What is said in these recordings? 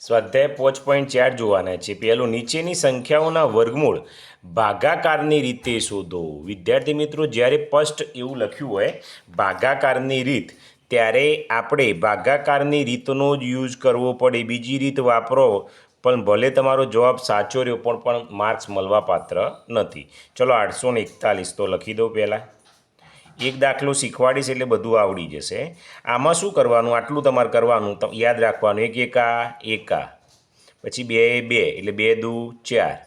સ્વાધ્યાય પોચ પોઈન્ટ ચાર જોવાના છે. પહેલું, નીચેની સંખ્યાઓના વર્ગમૂળ ભાગાકારની રીતે શોધો. વિદ્યાર્થી મિત્રો, જ્યારે ફર્સ્ટ એવું લખ્યું હોય, ભાગાકારની રીત, ત્યારે આપણે ભાગાકારની રીતનો જ યુઝ કરવો પડે. બીજી રીત વાપરો, પણ ભલે તમારો જવાબ સાચો રહ્યો, પણ પણ માર્ક્સ મળવા પાત્ર નથી. ચલો, આઠસો ને એકતાલીસ તો લખી દો પહેલાં. એક દાખલો શીખવાડીશ એટલે બધું આવડી જશે. આમાં શું કરવાનું? આટલું તમારે કરવાનું. યાદ રાખવાનું. એક એકા એકા. પછી બે બે. એટલે બે, દુ, ચાર.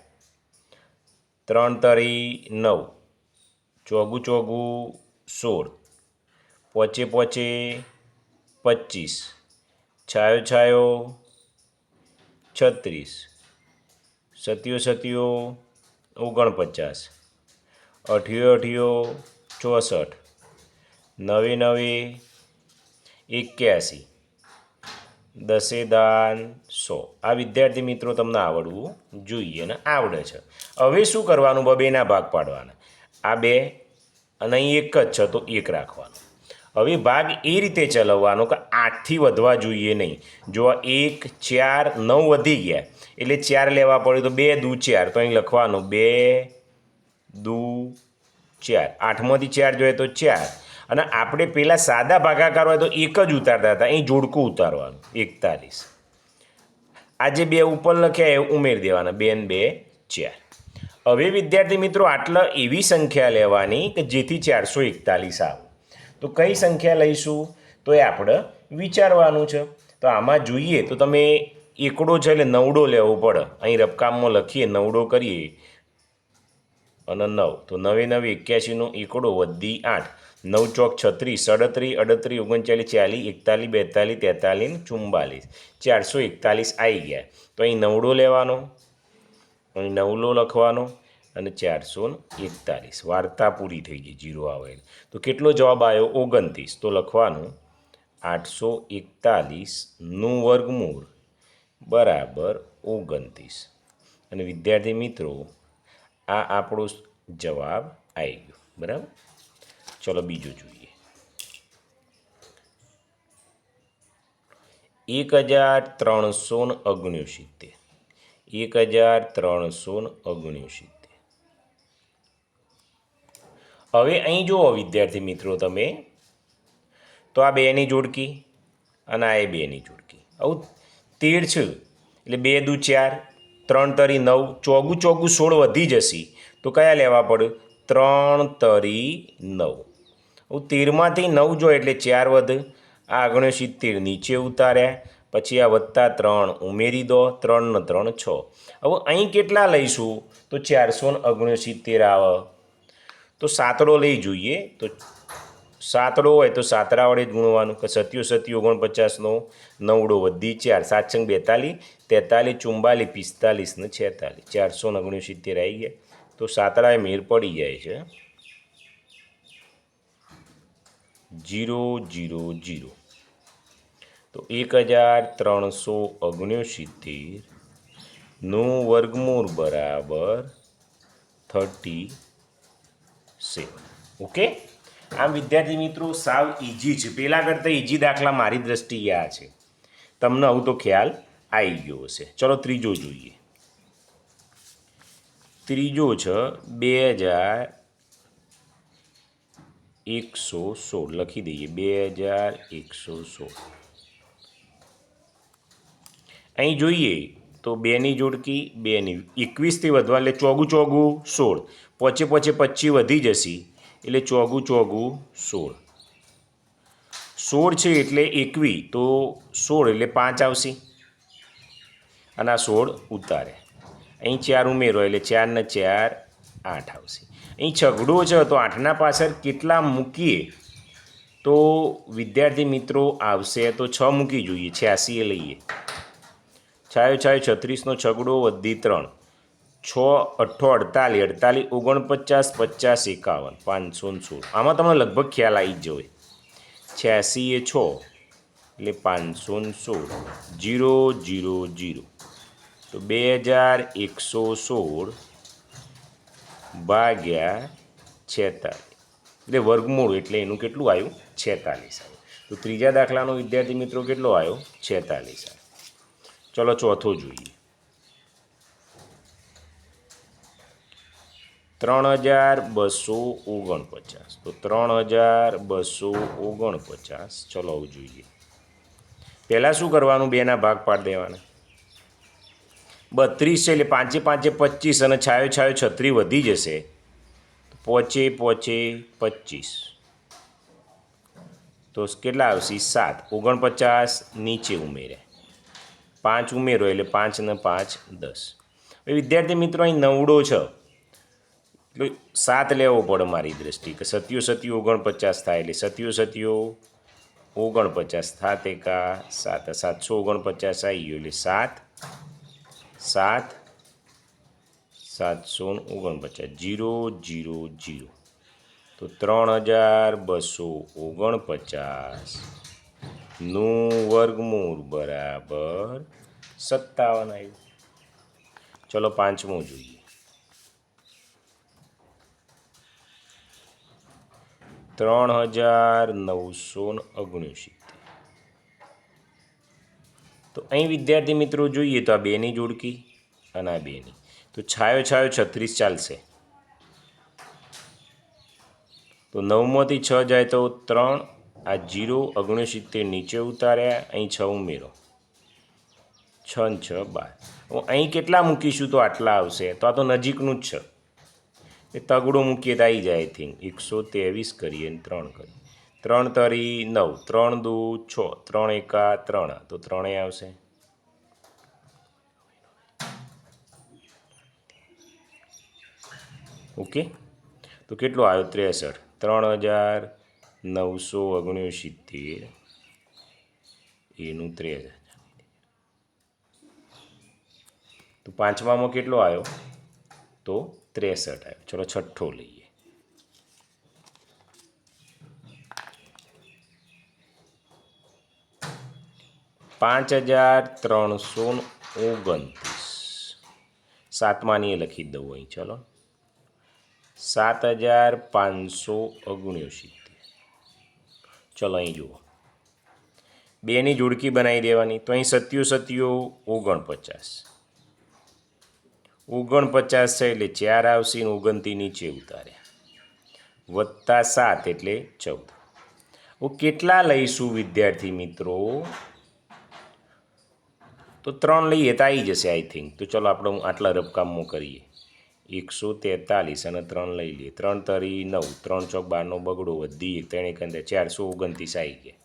ત્રણ તરી, નવ. ચોગું ચોગું, સોળ. પોચે પોચે પચીસ છાયો છાયો, છત્રીસ. સત્યો સત્યો ઓગણપચાસ. અઠિયો અઠિયો, ચોસઠ. નવે નવે એક્યાસી. દસે દાન સો. આ વિદ્યાર્થી મિત્રો તમને આવડવું જોઈએ ને આવડે છે. હવે શું કરવાનું બેના ભાગ પાડવાના? આ બે અને અહીં એક જ છે તો એક રાખવાનો. હવે ભાગ એ રીતે ચલાવવાનો કે આઠથી વધવા જોઈએ નહીં. જો એક, ચાર, નવ વધી ગયા, એટલે ચાર લેવા પડ્યું તો બે દુ ચાર. તો અહીં લખવાનું બે દુ ચાર. આઠમાંથી ચાર જોઈએ તો ચાર. અને આપણે પેલા સાદા ભાગાકાર હોય તો એક જ ઉતારતા હતા. અહીં જોડકું ઉતારવાનું. એકતાલીસ. આ જે બે ઉપર લખ્યા, એ ઉમેરી દેવાના. બે ને બે, ચાર. હવે વિદ્યાર્થી મિત્રો, આટલા એવી સંખ્યા લેવાની કે જેથી ચારસો એકતાલીસ આવે. તો કઈ સંખ્યા લઈશું? તો એ આપણે વિચારવાનું છે. તો આમાં જોઈએ તો તમે એકડો છે એટલે નવડો લેવો પડે. અહીં રબકામમાં લખીએ, નવડો કરીએ. અને નવ. તો નવે નવે એક્યાસીનો એકડો વધી આઠ. નવ ચોક છત્રીસ સડત્રીસ અડત્રીસ ઓગણચાલીસ, ચાલીસ, એકતાલીસ, બેતાલીસ, તેતાલીસ ચુમ્બાલીસ ચારસો એકતાલીસ આવી ગયા. તો અહીં નવડો લેવાનો, અહીં નવલો લખવાનો અને ચારસો એકતાલીસ. વાર્તા પૂરી થઈ ગઈ, જીરો આવે તો કેટલો જવાબ આવ્યો ઓગણત્રીસ. તો લખવાનું, આઠસો એકતાલીસનું વર્ગમૂળ બરાબર ઓગણત્રીસ. અને વિદ્યાર્થી મિત્રો, આ આપણો જવાબ આવી ગયો. બરાબર? ચલો બીજું જોઈએ. એક હજાર ત્રણસો ને ઓગણસિત્તેર. એક હજાર ત્રણસો ને ઓગણસિત્તેર. હવે અહીં જુઓ વિદ્યાર્થી મિત્રો તમે. તો આ બેની જોડકી અને આ એ બેની જોડકી. આવું તેર છે. એટલે બે દુ ચાર, ત્રણ તરી નવ, ચોગું ચોગું સોળ વધી જશે. તો કયા લેવા પડે? ત્રણ તરી નવ. હું તેરમાંથી નવ જો એટલે ચાર વધ. આ ઓગણસિત્તેર સિત્તેર નીચે ઉતાર્યા. પછી આ વત્તા ત્રણ, ઉમેરી દો, ત્રણ ત્રણ, છ. હવે અહીં કેટલા લઈશું? તો ચારસો ને ઓગણસિત્તેર સિત્તેર આવે. તો સાતડો લઈ જોઈએ. તો સાતડો હોય તો સાતરા વડે જ ગુણવાનું. કે સત્યો સત્યો ઓગણપચાસનો નવડો વધી ચાર. સાતસંગ બેતાલીસ, તેતાલીસ ચુમ્બાલીસ પિસ્તાલીસ ને છેતાલીસ. ચારસો ને ઓગણસિત્તેર આવી ગયા. તો સાતડાએ મેર પડી જાય છે. Zero zero zero. તો એક હજાર ત્રણસો ઓગણસિત્તેરનું વર્ગમૂળ બરાબર થર્ટી સેવન. ઓકે? આમ વિદ્યાર્થી મિત્રો, સાવ ઇઝી છે. પહેલાં કરતાં ઇઝી દાખલા મારી દ્રષ્ટિએ આ છે. તમને આવું તો ખ્યાલ આવી ગયો હશે. ચલો ત્રીજો જોઈએ. ત્રીજો છે, બે હજાર એકસો સોળ. લખી દઈએ. બે હજાર એકસો સોળ. અહીં જોઈએ તો બેની જોડકી બેની એકવીસથી વધવા એટલે ચોગું ચોગું સોળ. પોચે પોચે પચી વધી જશે એટલે ચોગું ચોગું સોળ. સોળ છે એટલે એકવી. તો સોળ એટલે પાંચ આવશે. અને આ સોળ ઉતારે. અહીં ચાર ઉમેરો એટલે ચારને ચાર આઠ આવશે. અહીં છગડો છે તો આઠના પાછળ કેટલા મૂકીએ? તો વિદ્યાર્થી મિત્રો આવશે તો છ મૂકી જોઈએ છ્યાસીએ લઈએ. છાયો છાયો, છત્રીસનો છગડો, વધી ત્રણ. છ, અઠ્ઠો, અડતાલીસ અડતાલીસ, ઓગણપચાસ, પચાસ, એકાવન, પાંચસો સોળ. આમાં તમને લગભગ ખ્યાલ આવી જ જોઈએ છ્યાસી એ છ, એટલે પાંચસો ને સોળ. Zero zero zero. તો બે હજાર એકસો સોળ ભાગ્યા છેતાલીસ. એટલે વર્ગમૂળ એટલે એનું કેટલું આવ્યું? છેતાલીસ આવ્યું. તો ત્રીજા દાખલાનો વિદ્યાર્થી મિત્રો કેટલો આવ્યો? છેતાલીસ આવ્યો. ચલો ચોથો જોઈએ. ત્રણ હજાર બસો ઓગણપચાસ. તો ત્રણ હજાર બસો ઓગણપચાસ. ચલો જોઈએ. પહેલાં શું કરવાનું? બેના ભાગ પાડી દેવાના. બત્રીસ છે એટલે પાંચે પાંચે પચીસ અને છાયો છાયો છત્રી વધી જશે. પોચે પોચે પચીસ. તો કેટલા આવશે? સાત. ઓગણપચાસ નીચે ઉમેરે. પાંચ ઉમેરો એટલે પાંચ ને પાંચ દસ. હવે વિદ્યાર્થી મિત્રો, અહીં નવડો છે. એટલે સાત લેવો પડે મારી દ્રષ્ટિ કે સત્યો સત્યો ઓગણપચાસ થાય એટલે સત્યો સત્યો ઓગણપચાસ. થાતે કા સાત. સાતસો ઓગણપચાસ આવી ગયો એટલે સાત સાત સાતસો ઓગણપચાસ, જીરો જીરો જીરો. તો ત્રણ હજાર બસો ઓગણપચાસ. નું વર્ગમૂળ બરાબર સત્તાવન આવ્યું ચલો પાંચમું જોઈએ. ત્રણ હજાર નવસો ને ઓગણસિત્તેર તો અહીં વિદ્યાર્થી મિત્રો જોઈએ તો આ બેની જોડકી અને આ બેની. તો છાયો છાયો છત્રીસ ચાલશે. તો નવમાંથી છ જાય તો ત્રણ, આ જીરો ઓગણસિત્તેર નીચે ઉતાર્યા, અહીં છ ઉમેરો. છ ને છ, બાર. અહીં કેટલા મૂકીશું તો આટલા આવશે? તો આ તો નજીકનું જ છે. એ તગડો મૂકીએ તો આવી જાય આઈ થિંક એકસો ત્રેવીસ કરીએ ને ત્રણ કરીએ. ત્રણ તરી નવ, ત્રણ દુ છ, ત્રણ એકા ત્રણ. તો ત્રણેય આવશે. ઓકે. તો કેટલો આવ્યો? ત્રેસઠ. ત્રણ હજાર નવસો ઓગણસિત્તેર. એનું ત્રેસઠ તો પાંચમામાં કેટલો આવ્યો? તો ત્રેસઠ આવ્યો. ચલો છઠ્ઠો લઈએ. પાંચ હજાર ત્રણસો ઓગણત્રીસ. સાતમાની લખી દઉં અહીં, ચલો. સાત હજાર પાંચસો ઓગણસિત્તેર. ચલો, અહીં જુઓ. બેની જોડકી બનાવી દેવાની, તો અહીં સત્યો સત્યો ઓગણપચાસ. ઓગણપચાસ છે એટલે ચાર આવશે ને ઓગણતી નીચે ઉતાર્યા. વત્તા સાત એટલે ચૌદ. હું કેટલા લઈશું વિદ્યાર્થી મિત્રો? તો ત્રણ લઈએ તો આવી જશે આઈ થિંક તો ચલો આપણે હું આટલા રબકામમાં કરીએ. એકસો તેતાલીસ અને ત્રણ લઈ લઈએ. ત્રણ તરી નવ, ત્રણ ચોક બારનો બગડો વધી એક ત્રણ એક અંદર ચારસો ઓગણત્રીસ આવી ગયા.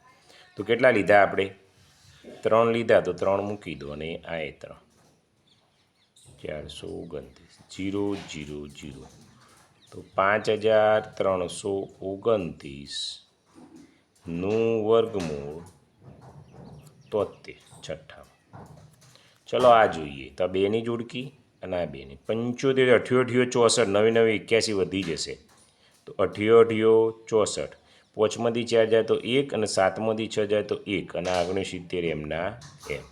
તો કેટલા લીધા આપણે? ત્રણ લીધા તો ત્રણ મૂકી દો અને આ એ ત્રણ. ચારસો ઓગણત્રીસ. Zero zero zero. તો પાંચ હજાર ત્રણસો ઓગણત્રીસ. નું વર્ગમૂળ તોતેર છઠ્ઠા. ચલો આ જોઈએ. તો આ બેની જોડકી અને આ બેની. પંચોતેર અઠ્યો અઠ્યો ચોસઠ, નવી નવી એક્યાસી વધી જશે. તો અઠ્યો અઠ્યો ચોસઠ. પોચમાંથી ચાર જાય તો એક અને સાતમાંથી છ જાય તો એક અને આગળ સિત્તેર એમના એમ.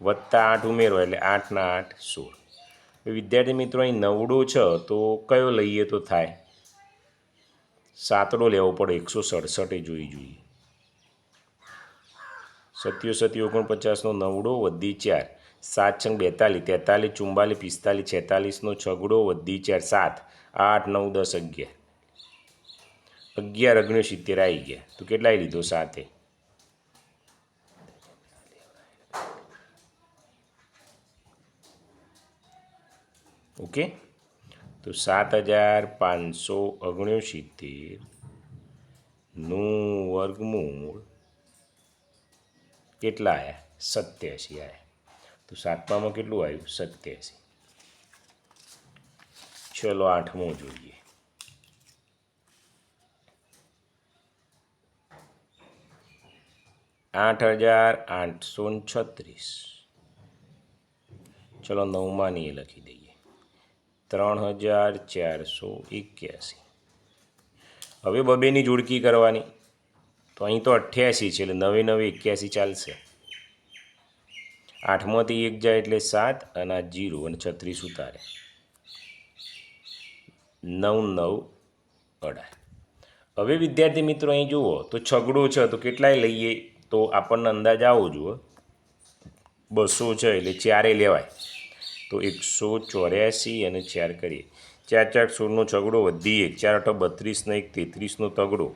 વત્તા આઠ ઉમેરો એટલે આઠના આઠ સોળ. વિદ્યાર્થી મિત્રો, અહીં નવડો છ તો કયો લઈએ તો થાય? સાતડો લેવો પડે, એકસો સડસઠે જોઈ જોઈએ. સત્યો સત્યો ઓગણપચાસનો નવડો વધી ચાર. સાત છંગ બેતાલીસ તેતાલીસ ચુમ્બાલીસ પિસ્તાલીસ છેતાલીસનો છગડો વધી ચાર સાત. આઠ નવ દસ અગિયાર. અગિયાર ઓગણસિત્તેર આવી ગયા. તો કેટલાય લીધો સાથે ઓકે. તો સાત હજાર પાંચસો ઓગણસિત્તેરનું વર્ગમૂળ કેટલા આવ્યા સત્યાસી આવ્યા તો સાતમામાં કેટલું આવ્યું? સત્યાસી. ચલો આઠમો જોઈએ. આઠ હજાર આઠસો છત્રીસ. ચલો નવમાની એ લખી દઈએ. ત્રણ હજાર ચારસો એક્યાસી. હવે બબેની જોડકી કરવાની. તો અહીં તો અઠ્યાસી છે, એટલે નવે નવે એક્યાસી ચાલશે. આઠમાંથી એક જાય એટલે સાત અને આ જીરો અને છત્રીસ ઉતારે. નવ નવ, અઢાર. હવે વિદ્યાર્થી મિત્રો અહીં જુઓ, તો છગડો છે, તો કેટલાય લઈએ? તો આપણને અંદાજ આવો જુઓ. બસો છે, એટલે ચારે લેવાય. તો એકસો ચોર્યાસી અને ચાર કરીએ. ચાર ચાર, સોળનો છગડો વધી એક, ચાર અઠ બત્રીસનો એક, તેત્રીસનો તગડો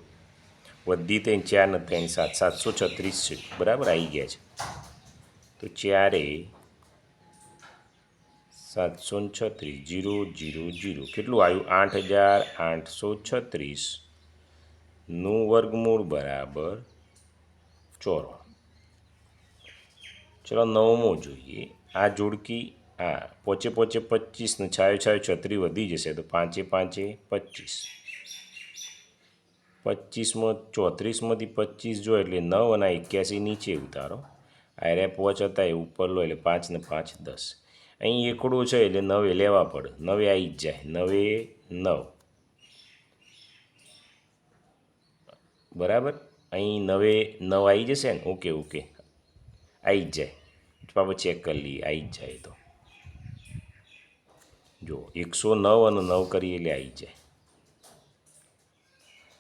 વધી ત્રણ, ચાર ને ત્રણ, સાત. સાતસો છત્રીસ છે. બરાબર? આવી ગયા છે. તો ચારે સાતસો છત્રીસ, જીરો જીરો જીરો. કેટલું આવ્યું? આઠ હજાર આઠસો છત્રીસ. નું વર્ગમૂળ બરાબર ચોરો. ચલો નવમો જોઈએ. આ જોડકી આ પોચે પોચે પચીસને છાયો છાયો છત્રી વધી જશે તો પાંચે પાંચે પચીસ. પચીસમાં ચોત્રીસમાંથી પચીસ જો એટલે નવ અને એક્યાસી નીચે ઉતારો. આ રેપ વોચ હતા એ ઉપર લો એટલે પાંચ ને પાંચ દસ. અહીં એકડું છે એટલે નવે લેવા પડે. નવે આવી જ જાય. નવે નવ. બરાબર? અહીં નવે નવ આવી જશે ને? Okay okay. આવી જ જાય. પાપા ચેક કરી લઈએ. આવી જ જાય તો. જો, એકસો નવ અને નવ કરીએ એટલે આવી જાય.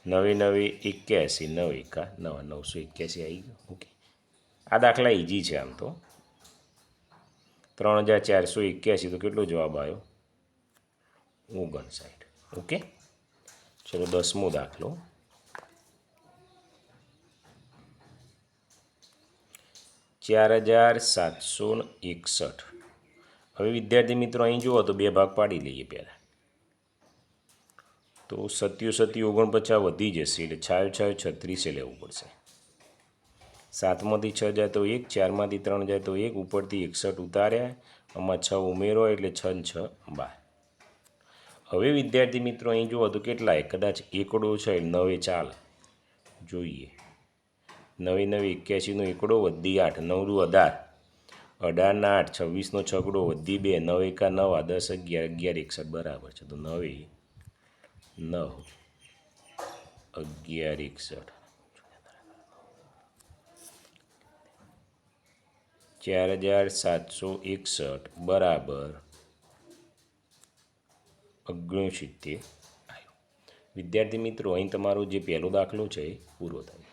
નવે નવે એક્યાસી. નવ એકા. નવ, નવસો એક્યાસી આવી ગયો. ઓકે. આ દાખલા ઇઝી છે આમ તો. ત્રણ હજાર ચારસો એક્યાસી તો કેટલો જવાબ આવ્યો? ઓગણસાઠ ઓકે? ચલો દસમો દાખલો. ચાર હજાર સાતસો એકસઠ. હવે વિદ્યાર્થી મિત્રો અહીં જુઓ તો બે ભાગ પાડી લઈએ પહેલાં. તો સત્યો સત્યુ ઓગણપચાસ વધી જશે એટલે છાયો છાયો છત્રીસે લેવું પડશે. સાતમાંથી છ જાય તો એક, ચારમાંથી ત્રણ જાય તો એક, ઉપરથી એકસઠ ઉતાર્યા આમાં છ ઉમેરો એટલે છ ને છ, બાર. હવે વિદ્યાર્થી મિત્રો, અહીં જુઓ તો કેટલાય, કદાચ એકડો છે નવે ચાલ. જોઈએ. નવે નવે એક્યાસીનો એકડો વધી આઠ નવરું અઢાર. અઢારના આઠ, છવ્વીસનો છગડો વધી બે, નવ એકા નવ, આ દસ અગિયાર અગિયાર એકસઠ બરાબર છે. તો નવે, નવ, અગિયાર એકસઠ. ચાર હજાર સાતસો એકસઠ બરાબર ઓગણસિત્તેર વિદ્યાર્થી મિત્રો, અહીં તમારો જે પહેલો દાખલો છે એ પૂરો થાય.